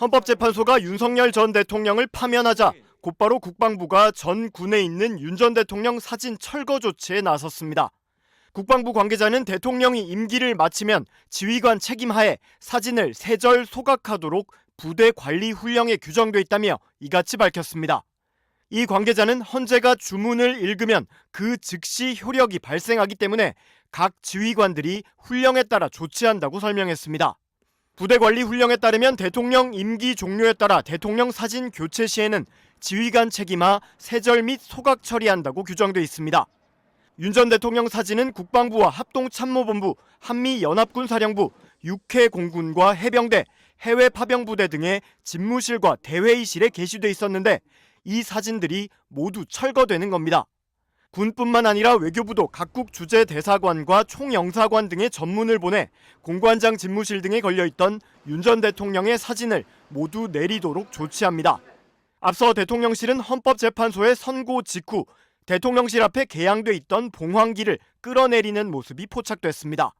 헌법재판소가 윤석열 전 대통령을 파면하자 곧바로 국방부가 전 군에 있는 윤 전 대통령 사진 철거 조치에 나섰습니다. 국방부 관계자는 대통령이 임기를 마치면 지휘관 책임하에 사진을 세절 소각하도록 부대 관리 훈령에 규정돼 있다며 이같이 밝혔습니다. 이 관계자는 헌재가 주문을 읽으면 그 즉시 효력이 발생하기 때문에 각 지휘관들이 훈령에 따라 조치한다고 설명했습니다. 부대 관리 훈령에 따르면 대통령 임기 종료에 따라 대통령 사진 교체 시에는 지휘관 책임하 세절 및 소각 처리한다고 규정돼 있습니다. 윤 전 대통령 사진은 국방부와 합동참모본부, 한미연합군 사령부, 육해 공군과 해병대, 해외 파병부대 등의 집무실과 대회의실에 게시돼 있었는데 이 사진들이 모두 철거되는 겁니다. 군뿐만 아니라 외교부도 각국 주재 대사관과 총영사관 등의 전문을 보내 공관장 집무실 등에 걸려있던 윤 전 대통령의 사진을 모두 내리도록 조치합니다. 앞서 대통령실은 헌법재판소의 선고 직후 대통령실 앞에 개양돼 있던 봉황기를 끌어내리는 모습이 포착됐습니다.